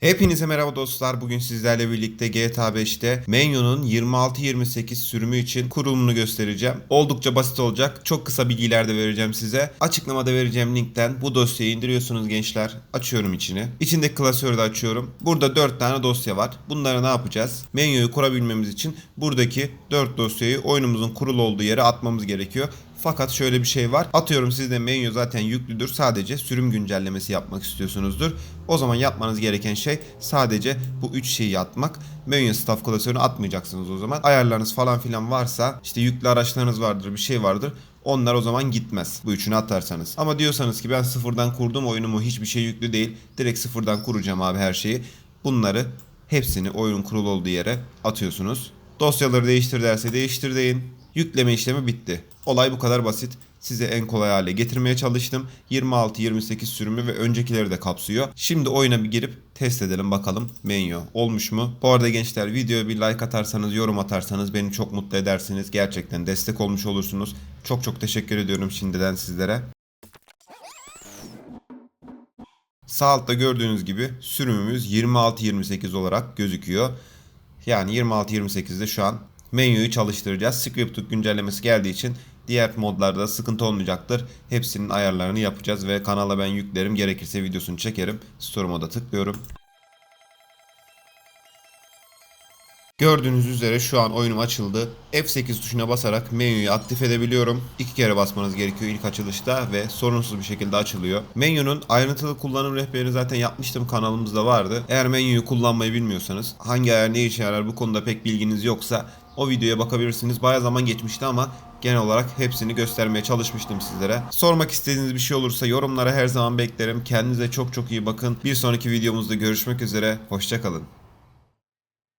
Hepinize merhaba dostlar. Bugün sizlerle birlikte GTA 5'te Menyu'nun 26-28 sürümü için kurulumunu göstereceğim. Oldukça basit olacak. Çok kısa bilgiler de vereceğim size. Açıklamada vereceğim linkten bu dosyayı indiriyorsunuz gençler. Açıyorum içini. İçindeki klasörü de açıyorum. Burada 4 tane dosya var. Bunları ne yapacağız? Menyu'yu kurabilmemiz için buradaki 4 dosyayı oyunumuzun kurulu olduğu yere atmamız gerekiyor. Fakat şöyle bir şey var. Atıyorum sizde menü zaten yüklüdür. Sadece sürüm güncellemesi yapmak istiyorsunuzdur. O zaman yapmanız gereken şey sadece bu üç şeyi atmak. Menü staff klasörünü atmayacaksınız o zaman. Ayarlarınız falan filan varsa işte yüklü araçlarınız vardır bir şey vardır. Onlar o zaman gitmez bu üçünü atarsanız. Ama diyorsanız ki ben sıfırdan kurdum oyunumu hiçbir şey yüklü değil. Direkt sıfırdan kuracağım abi her şeyi. Bunları hepsini oyunun kurulu olduğu yere atıyorsunuz. Dosyaları değiştir derse değiştir deyin. Yükleme işlemi bitti. Olay bu kadar basit. Size en kolay hale getirmeye çalıştım. 26-28 sürümü ve öncekileri de kapsıyor. Şimdi oyuna bir girip test edelim bakalım menü olmuş mu? Bu arada gençler videoya bir like atarsanız, yorum atarsanız beni çok mutlu edersiniz. Gerçekten destek olmuş olursunuz. Çok çok teşekkür ediyorum şimdiden sizlere. Sağ altta gördüğünüz gibi sürümümüz 26-28 olarak gözüküyor. Yani 26-28'de şu an menüyü çalıştıracağız. Scriptbook güncellemesi geldiği için diğer modlarda sıkıntı olmayacaktır. Hepsinin ayarlarını yapacağız ve kanala ben yüklerim. Gerekirse videosunu çekerim. Store moda tıklıyorum. Gördüğünüz üzere şu an oyunum açıldı. F8 tuşuna basarak menüyü aktif edebiliyorum. İki kere basmanız gerekiyor ilk açılışta ve sorunsuz bir şekilde açılıyor. Menünün ayrıntılı kullanım rehberini zaten yapmıştım kanalımızda vardı. Eğer menüyü kullanmayı bilmiyorsanız hangi ayar ne işe yarar bu konuda pek bilginiz yoksa o videoya bakabilirsiniz. Baya zaman geçmişti ama genel olarak hepsini göstermeye çalışmıştım sizlere. Sormak istediğiniz bir şey olursa yorumlara her zaman beklerim. Kendinize çok çok iyi bakın. Bir sonraki videomuzda görüşmek üzere. Hoşçakalın.